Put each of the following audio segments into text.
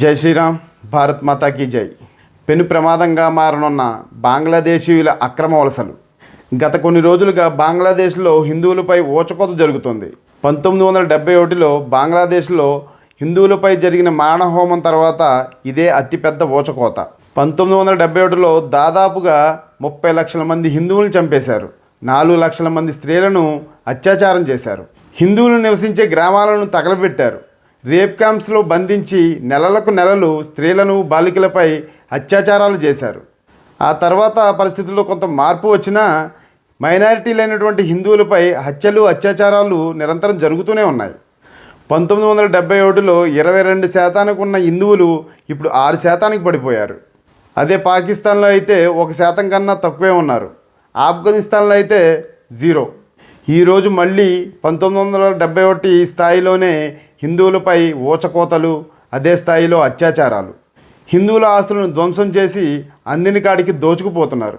జై శ్రీరామ్ భారత్ మాతాకి జై. పెను ప్రమాదంగా మారనున్న బంగ్లాదేశీయుల అక్రమ వలసలు. గత కొన్ని రోజులుగా బంగ్లాదేశ్లో హిందువులపై ఊచకోత జరుగుతుంది. పంతొమ్మిది వందల డెబ్బై ఒకటిలో బంగ్లాదేశ్లో హిందువులపై జరిగిన మారణహోమం తర్వాత ఇదే అతిపెద్ద ఊచకోత పంతొమ్మిది వందల డెబ్బై ఒకటిలో దాదాపుగా ముప్పై లక్షల మంది హిందువులను చంపేశారు. నాలుగు లక్షల మంది స్త్రీలను అత్యాచారం చేశారు. హిందువులు నివసించే గ్రామాలను తగలబెట్టారు. రేప్ క్యాంప్స్లో బంధించి నెలలకు నెలలు స్త్రీలను బాలికలపై అత్యాచారాలు చేశారు. ఆ తర్వాత పరిస్థితుల్లో కొంత మార్పు వచ్చినా మైనారిటీలైనటువంటి హిందువులపై హత్యలు అత్యాచారాలు నిరంతరం జరుగుతూనే ఉన్నాయి. పంతొమ్మిది వందల డెబ్బై ఒకటిలో ఇరవై రెండు శాతానికి ఉన్న హిందువులు ఇప్పుడు ఆరు శాతానికి పడిపోయారు. అదే పాకిస్తాన్లో అయితే ఒక శాతం కన్నా తక్కువే ఉన్నారు. ఆఫ్ఘనిస్తాన్లో అయితే జీరో. ఈరోజు మళ్ళీ పంతొమ్మిది వందల డెబ్బై ఒకటి స్థాయిలోనే హిందువులపై ఊచకోతలు అదే స్థాయిలో అత్యాచారాలు. హిందువుల ఆస్తులను ధ్వంసం చేసి అందిని కాడికి దోచుకుపోతున్నారు.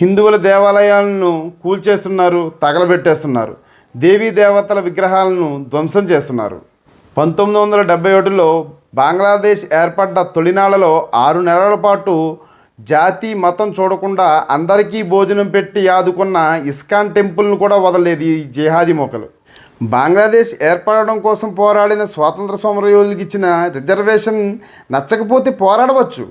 హిందువుల దేవాలయాలను కూల్చేస్తున్నారు తగలబెట్టేస్తున్నారు. దేవీ దేవతల విగ్రహాలను ధ్వంసం చేస్తున్నారు. పంతొమ్మిది వందల డెబ్బై ఒకటిలో బంగ్లాదేశ్ ఏర్పడ్డ తొలినాళ్ళలో ఆరు నెలల పాటు జాతి మతం చూడకుండా అందరికీ భోజనం పెట్టి ఆదుకున్న ఇస్కాన్ టెంపుల్ను కూడా వదలలేదు ఈ జిహాదీ మొక్కలు బంగ్లాదేశ్ ఏర్పడడం కోసం పోరాడిన స్వాతంత్ర సమరయోధులకు ఇచ్చిన రిజర్వేషన్ నచ్చకపోతే పోరాడవచ్చు.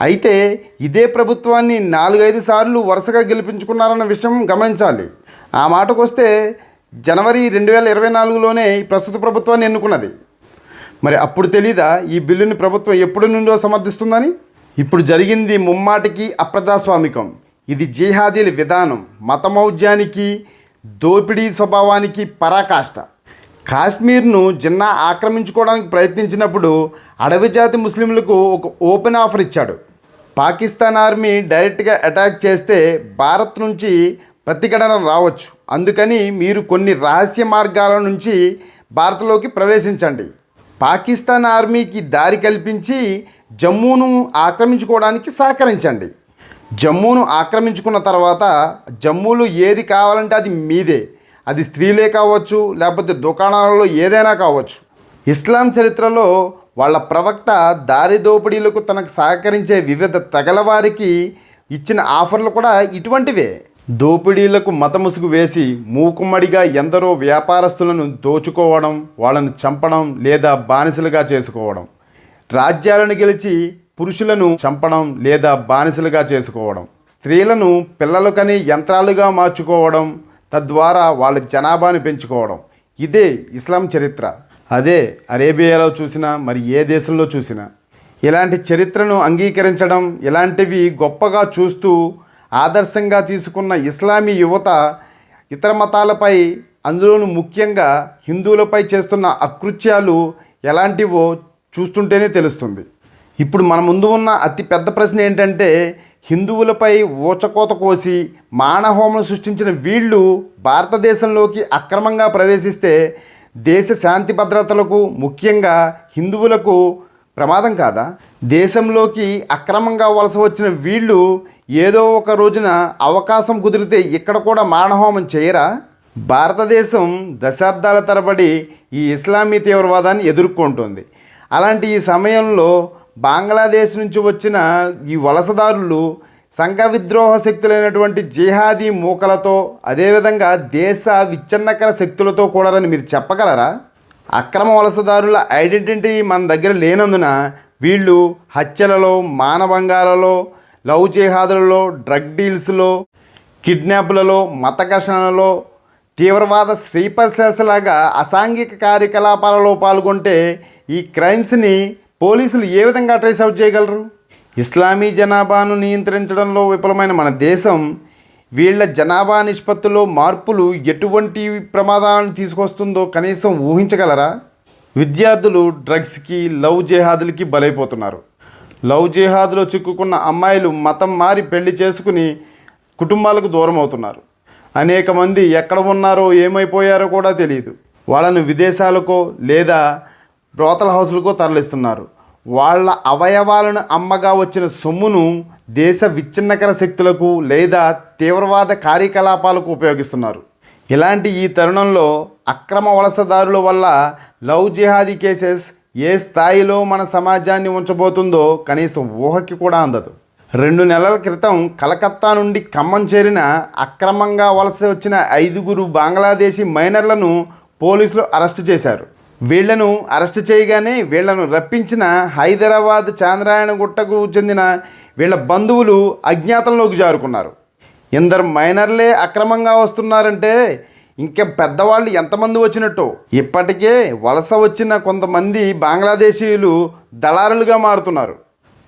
అయితే ఇదే ప్రభుత్వాన్ని నాలుగైదు సార్లు వరుసగా గెలిపించుకున్నారన్న విషయం గమనించాలి. ఆ మాటకు వస్తే జనవరి రెండు వేల ఇరవై నాలుగులోనే ప్రస్తుత ప్రభుత్వాన్ని ఎన్నుకున్నది. మరి అప్పుడు తెలీదా ఈ బిల్లుని ప్రభుత్వం ఎప్పటి నుండో సమర్థిస్తుందని? ఇప్పుడు జరిగింది ముమ్మాటికి అప్రజాస్వామికం. ఇది జిహాదీల విధానం మతమౌజ్యానికి దోపిడీ స్వభావానికి పరాకాష్ట. కాశ్మీర్ను జిన్నా ఆక్రమించుకోవడానికి ప్రయత్నించినప్పుడు అడవి జాతి ముస్లింలకు ఒక ఓపెన్ ఆఫర్ ఇచ్చాడు. పాకిస్తాన్ ఆర్మీ డైరెక్ట్గా అటాక్ చేస్తే భారత్ నుంచి ప్రతిఘటన రావచ్చు. అందుకని మీరు కొన్ని రహస్య మార్గాల నుంచి భారత్లోకి ప్రవేశించండి. పాకిస్తాన్ ఆర్మీకి దారి కల్పించి జమ్మూను ఆక్రమించుకోవడానికి సహకరించండి. జమ్మూను ఆక్రమించుకున్న తర్వాత జమ్మూలో ఏది కావాలంటే అది మీదే. అది స్త్రీలే కావచ్చు లేకపోతే దుకాణాలలో ఏదైనా కావచ్చు. ఇస్లాం చరిత్రలో వాళ్ళ ప్రవక్త దారి దోపిడీలకు తనకు సహకరించే వివిధ తెగలవారికి ఇచ్చిన ఆఫర్లు కూడా ఇటువంటివే. దోపిడీలకు మతముసుగు వేసి మూకుమ్మడిగా ఎందరో వ్యాపారస్తులను దోచుకోవడం వాళ్ళను చంపడం లేదా బానిసలుగా చేసుకోవడం. రాజ్యాలను గెలిచి పురుషులను చంపడం లేదా బానిసలుగా చేసుకోవడం స్త్రీలను పిల్లలకని యంత్రాలుగా మార్చుకోవడం తద్వారా వాళ్ళ జనాభాను పెంచుకోవడం. ఇదే ఇస్లాం చరిత్ర. అదే అరేబియాలో చూసినా మరి ఏ దేశంలో చూసినా. ఇలాంటి చరిత్రను అంగీకరించడం ఇలాంటివి గొప్పగా చూస్తూ ఆదర్శంగా తీసుకున్న ఇస్లామీ యువత ఇతర మతాలపై అందులోనూ ముఖ్యంగా హిందువులపై చేస్తున్న అకృత్యాలు ఎలాంటివో చూస్తుంటేనే తెలుస్తుంది. ఇప్పుడు మన ముందు ఉన్న అతి పెద్ద ప్రశ్న ఏంటంటే హిందువులపై ఊచకోత కోసి మానహోమం సృష్టించిన వీళ్ళు భారతదేశంలోకి అక్రమంగా ప్రవేశిస్తే దేశ శాంతి భద్రతలకు ముఖ్యంగా హిందువులకు ప్రమాదం కాదా? దేశంలోకి అక్రమంగా వలస వచ్చిన వీళ్ళు ఏదో ఒక రోజున అవకాశం కుదిరితే ఇక్కడ కూడా మారణహోమం చేయరా? భారతదేశం దశాబ్దాల తరబడి ఈ ఇస్లామీ తీవ్రవాదాన్ని ఎదుర్కొంటుంది. అలాంటి ఈ సమయంలో బంగ్లాదేశ్ నుంచి వచ్చిన ఈ వలసదారులు సంఘ విద్రోహ శక్తులైనటువంటి జిహాదీ మూకలతో అదేవిధంగా దేశ విచ్ఛిన్నకర శక్తులతో కూడారని మీరు చెప్పగలరా? అక్రమ వలసదారుల ఐడెంటిటీ మన దగ్గర లేనందున వీళ్ళు హత్యలలో మానభంగాలలో లవ్ జిహాదులలో డ్రగ్ డీల్స్లో కిడ్నాప్లలో మత ఘర్షణలలో తీవ్రవాద శ్రీపర్శలాగా అసాంఘిక కార్యకలాపాలలో పాల్గొంటే ఈ క్రైమ్స్ని పోలీసులు ఏ విధంగా ట్రేస్ అవుట్ చేయగలరు? ఇస్లామీ జనాభాను నియంత్రించడంలో విఫలమైన మన దేశం వీళ్ళ జనాభా నిష్పత్తిలో మార్పులు ఎటువంటి ప్రమాదాలను తీసుకొస్తుందో కనీసం ఊహించగలరా? విద్యార్థులు డ్రగ్స్కి లవ్ జేహాదులకి బలైపోతున్నారు. లవ్ జేహాదులో చిక్కుకున్న అమ్మాయిలు మతం మారి పెళ్ళి చేసుకుని కుటుంబాలకు దూరం అవుతున్నారు అనేక మంది ఎక్కడ ఉన్నారో ఏమైపోయారో కూడా తెలియదు వాళ్ళను విదేశాలకో లేదా బ్రోతల హౌస్లకో తరలిస్తున్నారు. వాళ్ళ అవయవాలను అమ్మగా వచ్చిన సొమ్మును దేశ విచ్ఛిన్నకర శక్తులకు లేదా తీవ్రవాద కార్యకలాపాలకు ఉపయోగిస్తున్నారు. ఇలాంటి ఈ తరుణంలో అక్రమ వలసదారుల వల్ల లవ్ జిహాదీ కేసెస్ ఏ స్థాయిలో మన సమాజాన్ని ఉంచబోతుందో కనీసం ఊహకి కూడా అందదు. రెండు నెలల క్రితం కలకత్తా నుండి ఖమ్మం చేరిన అక్రమంగా వలస వచ్చిన ఐదుగురు బంగ్లాదేశీ మైనర్లను పోలీసులు అరెస్టు చేశారు. వీళ్ళను అరెస్ట్ చేయగానే వీళ్ళను రప్పించిన హైదరాబాద్ చాంద్రాయణగుట్టకు చెందిన వీళ్ళ బంధువులు అజ్ఞాతంలోకి జారుకున్నారు. ఇందరు మైనర్లే అక్రమంగా వస్తున్నారంటే ఇంకా పెద్దవాళ్ళు ఎంతమంది వచ్చినట్టు. ఇప్పటికే వలస వచ్చిన కొంతమంది బంగ్లాదేశీయులు దళారులుగా మారుతున్నారు.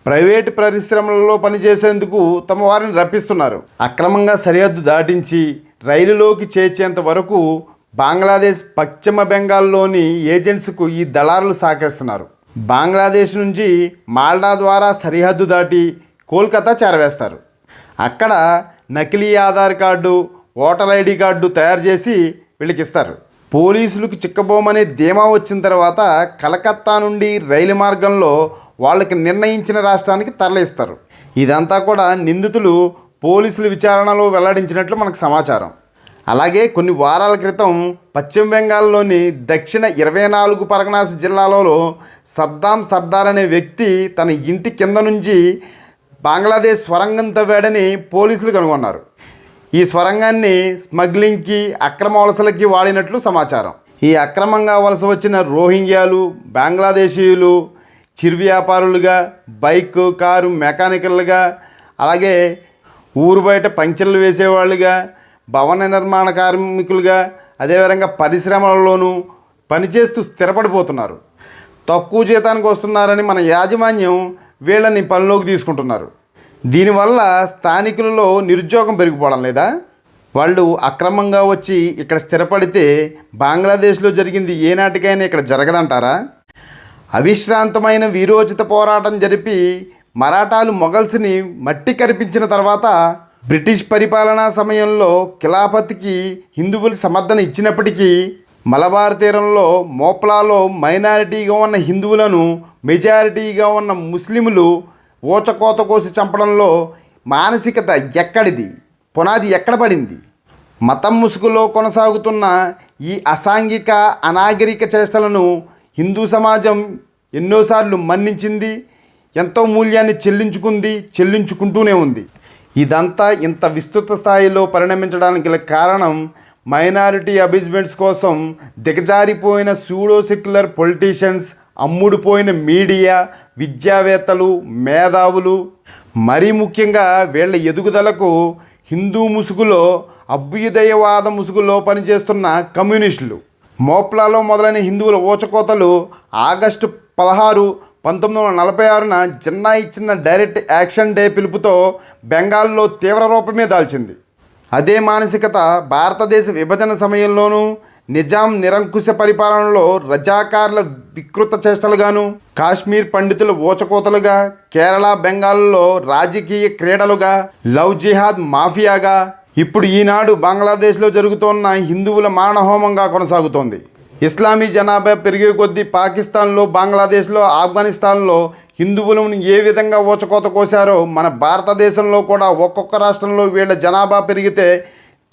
ప్రైవేటు పరిశ్రమలలో పనిచేసేందుకు తమ వారిని రప్పిస్తున్నారు. అక్రమంగా సరిహద్దు దాటించి రైలులోకి చేర్చేంత వరకు బంగ్లాదేశ్ పశ్చిమ బెంగాల్లోని ఏజెంట్స్కు ఈ దళారులు సహకరిస్తున్నారు. బంగ్లాదేశ్ నుంచి మాల్డా ద్వారా సరిహద్దు దాటి కోల్కతా చేరవేస్తారు. అక్కడ నకిలీ Aadhaar card voter ID card తయారు చేసి వీళ్ళకిస్తారు. పోలీసులకు చిక్కబోమనే ధీమా వచ్చిన తర్వాత కలకత్తా నుండి రైలు మార్గంలో వాళ్ళకి నిర్ణయించిన రాష్ట్రానికి తరలిస్తారు. ఇదంతా కూడా నిందితులు పోలీసుల విచారణలో వెల్లడించినట్లు మనకు సమాచారం. అలాగే కొన్ని వారాల క్రితం పశ్చిమ బెంగాల్లోని దక్షిణ ఇరవై నాలుగు పరగనాస్ జిల్లాలో సద్దాం సర్దార్ అనే వ్యక్తి తన ఇంటి కింద నుంచి బంగ్లాదేశ్ స్వరంగం తవ్వాడని పోలీసులు కనుగొన్నారు. ఈ స్వరంగాన్ని స్మగ్లింగ్కి అక్రమ వలసలకి వాడినట్లు సమాచారం. ఈ అక్రమంగా వలస వచ్చిన రోహింగ్యాలు బంగ్లాదేశీయులు చిరు వ్యాపారులుగా బైక్ కారు మెకానికల్గా అలాగే ఊరు బయట పంచర్లు వేసేవాళ్ళుగా భవన నిర్మాణ కార్మికులుగా అదేవిధంగా పరిశ్రమలలోనూ పనిచేస్తూ స్థిరపడిపోతున్నారు. తక్కువ జీతానికి వస్తున్నారని మన యాజమాన్యం వీళ్ళని పనిలోకి తీసుకుంటున్నారు. దీనివల్ల స్థానికులలో నిరుద్యోగం పెరిగిపోవడం లేదా? వాళ్ళు అక్రమంగా వచ్చి ఇక్కడ స్థిరపడితే బంగ్లాదేశ్లో జరిగింది ఏనాటికైనా ఇక్కడ జరగదంటారా? అవిశ్రాంతమైన వీరోచిత పోరాటం జరిపి మరాఠాలు మొఘల్స్ని మట్టి కరిపించిన తర్వాత బ్రిటిష్ పరిపాలనా సమయంలో ఖిలాఫత్కి హిందువులు సమర్థన ఇచ్చినప్పటికీ మలబార్ తీరంలో మోప్లాలో మైనారిటీగా ఉన్న హిందువులను మెజారిటీగా ఉన్న ముస్లింలు ఊచకోత కోసి చంపడంలో మానసికత ఎక్కడిది? పునాది ఎక్కడ పడింది? మతం ముసుగులో కొనసాగుతున్న ఈ అసాంఘిక అనాగరిక చేష్టలను హిందూ సమాజం ఎన్నోసార్లు మన్నించింది ఎంతో మూల్యాన్ని చెల్లించుకుంది చెల్లించుకుంటూనే ఉంది. ఇదంతా ఇంత విస్తృత స్థాయిలో పరిణమించడానికి గల కారణం మైనారిటీ అబ్యూజ్మెంట్స్ కోసం దిగజారిపోయిన సూడో సెక్యులర్ పొలిటీషియన్స్ అమ్ముడుపోయిన మీడియా విద్యావేత్తలు మేధావులు మరీ ముఖ్యంగా వీళ్ళ ఎదుగుదలకు హిందూ ముసుగులో అభ్యుదయవాద ముసుగులో పనిచేస్తున్న కమ్యూనిస్టులు. మోప్లాలో మొదలైన హిందువుల ఊచకోతలు ఆగస్టు పదహారు పంతొమ్మిది వందల నలభై ఆరున జిన్నా ఇచ్చిన డైరెక్ట్ యాక్షన్ డే పిలుపుతో బెంగాల్లో తీవ్ర రూపమే దాల్చింది. అదే మానసికత భారతదేశ విభజన సమయంలోనూ నిజాం నిరంకుశ పరిపాలనలో రజాకారుల వికృత చేష్టలుగాను కాశ్మీర్ పండితుల ఊచకోతలుగా కేరళ బెంగాల్లో రాజకీయ క్రీడలుగా లవ్ జిహాద్ మాఫియాగా ఇప్పుడు ఈనాడు బంగ్లాదేశ్లో జరుగుతున్న హిందువుల మారణహోమంగా కొనసాగుతోంది. ఇస్లామీ జనాభా పెరిగే కొద్దీ పాకిస్తాన్లో బంగ్లాదేశ్లో ఆఫ్ఘనిస్తాన్లో హిందువులను ఏ విధంగా ఊచకోత కోసారో మన భారతదేశంలో కూడా ఒక్కొక్క రాష్ట్రంలో వీళ్ళ జనాభా పెరిగితే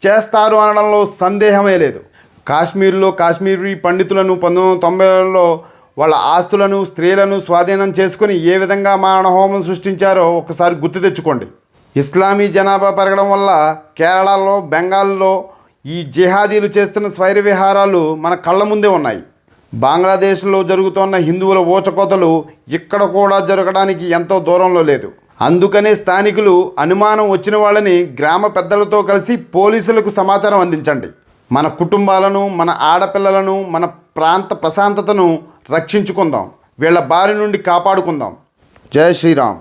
చేస్తారు అనడంలో సందేహమే లేదు. కాశ్మీర్లో కాశ్మీరీ పండితులను పంతొమ్మిది వందల తొంభైలో వాళ్ళ ఆస్తులను స్త్రీలను స్వాధీనం చేసుకుని ఏ విధంగా మారణహోమం సృష్టించారో ఒకసారి గుర్తు తెచ్చుకోండి. ఇస్లామీ జనాభా పెరగడం వల్ల కేరళలో బెంగాల్లో ఈ జిహాదీలు చేస్తున్న స్వైర విహారాలు మన కళ్ళ ముందే ఉన్నాయి. బంగ్లాదేశ్లో జరుగుతున్న హిందువుల ఊచకోతలు ఇక్కడ కూడా జరగడానికి ఎంతో దూరంలో లేదు. అందుకనే స్థానికులు అనుమానం వచ్చిన వాళ్ళని గ్రామ పెద్దలతో కలిసి పోలీసులకు సమాచారం అందించండి. మన కుటుంబాలను మన ఆడపిల్లలను మన ప్రాంత ప్రశాంతతను రక్షించుకుందాం. వీళ్ళ బారి నుండి కాపాడుకుందాం. జై శ్రీరామ్.